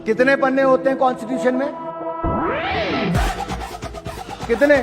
कितने पन्ने होते हैं कॉन्स्टिट्यूशन में कितने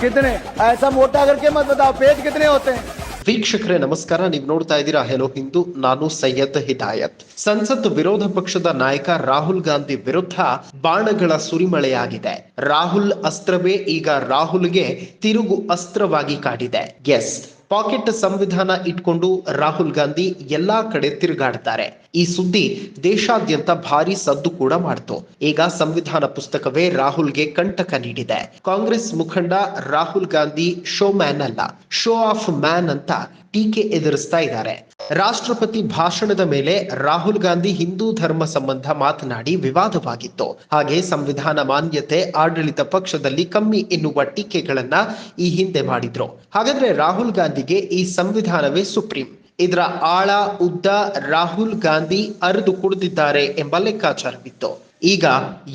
कितने ऐसा मोटा करके मत बताओ पेज कितने होते हैं ವೀಕ್ಷಕರೇ ನಮಸ್ಕಾರ ನೀವು ನೋಡ್ತಾ ಇದ್ದೀರಾ ಹೆಲೋ ಹಿಂದೂ ನಾನು ಸೈಯದ್ ಹಿದಾಯತ್ ಸಂಸತ್ ವಿರೋಧ ಪಕ್ಷದ ನಾಯಕ ರಾಹುಲ್ ಗಾಂಧಿ ವಿರುದ್ಧ ಬಾಣಗಳ ಸುರಿಮಳೆಯಾಗಿದೆ ರಾಹುಲ್ ಅಸ್ತ್ರವೇ ಈಗ ರಾಹುಲ್ಗೆ ತಿರುಗು ಅಸ್ತ್ರವಾಗಿ ಕಾಡಿದೆ ಎಸ್ ಪಾಕೆಟ್ ಸಂವಿಧಾನ ಇಟ್ಕೊಂಡು ರಾಹುಲ್ ಗಾಂಧಿ ಎಲ್ಲಾ ಕಡೆ ತಿರುಗಾಡ್ತಾರೆ. ಈ ಸುದ್ದಿ ದೇಶಾದ್ಯಂತ ಭಾರಿ ಸದ್ದು ಕೂಡ ಮಾಡ್ತು. ಈಗ ಸಂವಿಧಾನ ಪುಸ್ತಕವೇ ರಾಹುಲ್ಗೆ ಕಂಟಕ ನೀಡಿದೆ. ಕಾಂಗ್ರೆಸ್ ಮುಖಂಡ ರಾಹುಲ್ ಗಾಂಧಿ ಶೋ ಮ್ಯಾನ್ ಅಲ್ಲ, ಶೋ ಆಫ್ ಮ್ಯಾನ್ ಅಂತ ಟೀಕೆ ಎದುರಿಸ್ತಾ ಇದ್ದಾರೆ. ರಾಷ್ಟ್ರಪತಿ ಭಾಷಣದ ಮೇಲೆ ರಾಹುಲ್ ಗಾಂಧಿ ಹಿಂದೂ ಧರ್ಮ ಸಂಬಂಧ ಮಾತನಾಡಿ ವಿವಾದವಾಗಿತ್ತು. ಹಾಗೆ ಸಂವಿಧಾನ ಮಾನ್ಯತೆ ಆಡಳಿತ ಪಕ್ಷದಲ್ಲಿ ಕಮ್ಮಿ ಎನ್ನುವ ಟೀಕೆಗಳನ್ನ ಈ ಹಿಂದೆ ಮಾಡಿದ್ರು. ಹಾಗಾದ್ರೆ ರಾಹುಲ್ ಗಾಂಧಿಗೆ ಈ ಸಂವಿಧಾನವೇ ಸುಪ್ರೀಂ? ಇದರ ಆಳ, ಉದ್ದ ರಾಹುಲ್ ಗಾಂಧಿ ಅರಿದು ಕುಡಿದಿದ್ದಾರೆ ಎಂಬ ಲೆಕ್ಕಾಚಾರವಿತ್ತು. ಈಗ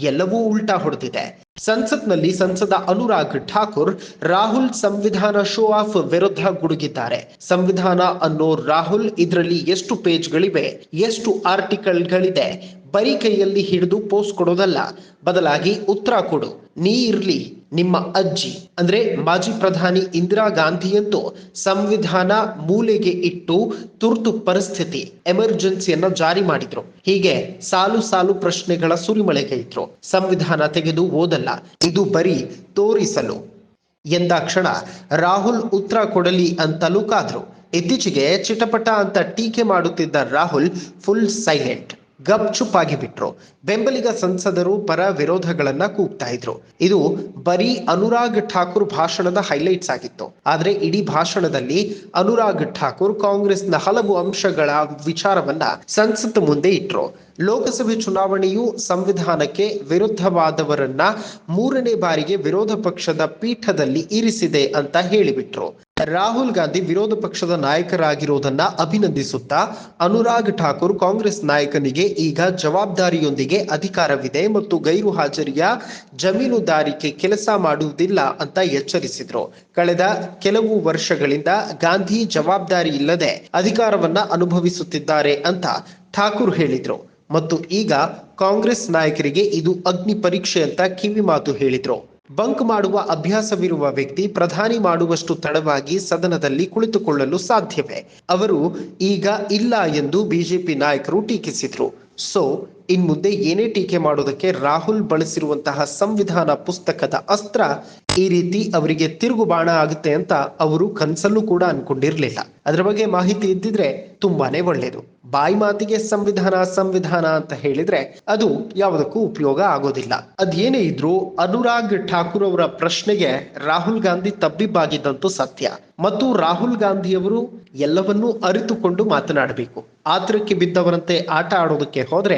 ಎಲ್ಲವೂ ಉಲ್ಟಾ ಹೊಡೆದಿದೆ. ಸಂಸತ್ನಲ್ಲಿ ಸಂಸದ ಅನುರಾಗ್ ಠಾಕೂರ್ ರಾಹುಲ್ ಸಂವಿಧಾನ ಶೋ ಆಫ್ ವಿರುದ್ಧ ಗುಡುಗಿದ್ದಾರೆ. ಸಂವಿಧಾನ ಅನ್ನೋ ರಾಹುಲ್ ಇದರಲ್ಲಿ ಎಷ್ಟು ಪೇಜ್ಗಳಿವೆ, ಎಷ್ಟು ಆರ್ಟಿಕಲ್ಗಳಿದೆ, ಬರೀ ಕೈಯಲ್ಲಿ ಹಿಡಿದು ಪೋಸ್ಟ್ ಕೊಡೋದಲ್ಲ, ಬದಲಾಗಿ ಉತ್ತರ ಕೊಡು. ನೀ ಇರ್ಲಿ. ನಿಮ್ಮ ಅಜ್ಜಿ, ಅಂದ್ರೆ ಮಾಜಿ ಪ್ರಧಾನಿ ಇಂದಿರಾ ಗಾಂಧಿಯಂತೂ ಸಂವಿಧಾನ ಮೂಲೆಗೆ ಇಟ್ಟು ತುರ್ತು ಪರಿಸ್ಥಿತಿ, ಎಮರ್ಜೆನ್ಸಿಯನ್ನ ಜಾರಿ ಮಾಡಿದ್ರು. ಹೀಗೆ ಸಾಲು ಸಾಲು ಪ್ರಶ್ನೆಗಳ ಸುರಿಮಳೆಗೈದ್ರು ಸಂವಿಧಾನ ತೆಗೆದು ಓದಲ್ಲ, ಇದು ಬರೀ ತೋರಿಸಲು. ಎಂದಾಕ್ಷಣ ರಾಹುಲ್ ಉತ್ತರ ಕೊಡಲಿ ಅಂತಲೂ ಕಾದ್ರು. ಇತ್ತೀಚೆಗೆ ಚಿಟಪಟ ಅಂತ ಟೀಕೆ ಮಾಡುತ್ತಿದ್ದ ರಾಹುಲ್ ಫುಲ್ ಸೈಲೆಂಟ್ ಗಪ್ಚುಪ್ ಚುಪ್ಪಾಗಿ ಬಿಟ್ರು. ಬೆಂಬಲಿಗ ಸಂಸದರು ಪರ ವಿರೋಧಗಳನ್ನ ಕೂಗ್ತಾ ಇದ್ರು. ಇದು ಬರೀ ಅನುರಾಗ್ ಠಾಕೂರ್ ಭಾಷಣದ ಹೈಲೈಟ್ಸ್ ಆಗಿತ್ತು. ಆದ್ರೆ ಇಡೀ ಭಾಷಣದಲ್ಲಿ ಅನುರಾಗ್ ಠಾಕೂರ್ ಕಾಂಗ್ರೆಸ್ನ ಹಲವು ಅಂಶಗಳ ವಿಚಾರವನ್ನ ಸಂಸತ್ ಮುಂದೆ ಇಟ್ರು. ಲೋಕಸಭೆ ಚುನಾವಣೆಯು ಸಂವಿಧಾನಕ್ಕೆ ವಿರುದ್ಧವಾದವರನ್ನ ಮೂರನೇ ಬಾರಿಗೆ ವಿರೋಧ ಪಕ್ಷದ ಪೀಠದಲ್ಲಿ ಇರಿಸಿದೆ ಅಂತ ಹೇಳಿಬಿಟ್ರು. ರಾಹುಲ್ ಗಾಂಧಿ ವಿರೋಧ ಪಕ್ಷದ ನಾಯಕರಾಗಿರೋದನ್ನ ಅಭಿನಂದಿಸುತ್ತಾ ಅನುರಾಗ್ ಠಾಕೂರ್ ಕಾಂಗ್ರೆಸ್ ನಾಯಕನಿಗೆ ಈಗ ಜವಾಬ್ದಾರಿಯೊಂದಿಗೆ ಅಧಿಕಾರವಿದೆ ಮತ್ತು ಗೈರು ಹಾಜರಿಯ ಜಮೀನುದಾರಿಕೆ ಕೆಲಸ ಮಾಡುವುದಿಲ್ಲ ಅಂತ ಎಚ್ಚರಿಸಿದ್ರು. ಕಳೆದ ಕೆಲವು ವರ್ಷಗಳಿಂದ ಗಾಂಧಿ ಜವಾಬ್ದಾರಿ ಇಲ್ಲದೆ ಅಧಿಕಾರವನ್ನ ಅನುಭವಿಸುತ್ತಿದ್ದಾರೆ ಅಂತ ಠಾಕೂರ್ ಹೇಳಿದ್ರು. ಮತ್ತು ಈಗ ಕಾಂಗ್ರೆಸ್ ನಾಯಕರಿಗೆ ಇದು ಅಗ್ನಿ ಪರೀಕ್ಷೆ ಅಂತ ಕಿವಿ ಮಾತು ಹೇಳಿದ್ರು. ಬಂಕ್ ಮಾಡುವ ಅಭ್ಯಾಸವಿರುವ ವ್ಯಕ್ತಿ ಪ್ರಧಾನಿ ಮಾಡುವಷ್ಟು ತಡವಾಗಿ ಸದನದಲ್ಲಿ ಕುಳಿತುಕೊಳ್ಳಲು ಸಾಧ್ಯವೇ? ಅವರು, ಈಗ ಇಲ್ಲ ಎಂದು ಬಿಜೆಪಿ ನಾಯಕರು ಟೀಕಿಸಿದ್ರು. ಸೊ ಇನ್ ಮುಂದೆ ಏನೇ ಟೀಕೆ ಮಾಡೋದಕ್ಕೆ ರಾಹುಲ್ ಬಳಸಿರುವಂತಹ ಸಂವಿಧಾನ ಪುಸ್ತಕದ ಅಸ್ತ್ರ ಈ ರೀತಿ ಅವರಿಗೆ ತಿರುಗು ಬಾಣ ಆಗುತ್ತೆ ಅಂತ ಅವರು ಕನ್ಸಲ್ಲೂ ಕೂಡ ಅನ್ಕೊಂಡಿರ್ಲಿಲ್ಲ. ಅದರ ಬಗ್ಗೆ ಮಾಹಿತಿ ಇದ್ದಿದ್ರೆ ತುಂಬಾನೇ ಒಳ್ಳೇದು. ಬಾಯಿ ಮಾತಿಗೆ ಸಂವಿಧಾನ ಸಂವಿಧಾನ ಅಂತ ಹೇಳಿದ್ರೆ ಅದು ಯಾವುದಕ್ಕೂ ಉಪಯೋಗ ಆಗೋದಿಲ್ಲ. ಅದೇನೇ ಇದ್ರು ಅನುರಾಗ್ ಠಾಕೂರ್ ಅವರ ಪ್ರಶ್ನೆಗೆ ರಾಹುಲ್ ಗಾಂಧಿ ತಬ್ಬಿಬ್ಬಾಗಿದ್ದಂತೂ ಸತ್ಯ. ಮತ್ತು ರಾಹುಲ್ ಗಾಂಧಿಯವರು ಎಲ್ಲವನ್ನೂ ಅರಿತುಕೊಂಡು ಮಾತನಾಡಬೇಕು. ಆತರಕ್ಕೆ ಬಿದ್ದವರಂತೆ ಆಟ ಆಡೋದಕ್ಕೆ ಹೋದ್ರೆ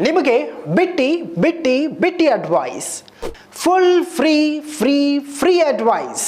ನಿಮಗೆ ಬಿಟ್ಟಿ ಬಿಟ್ಟಿ ಬಿಟ್ಟಿ advice full free free free advice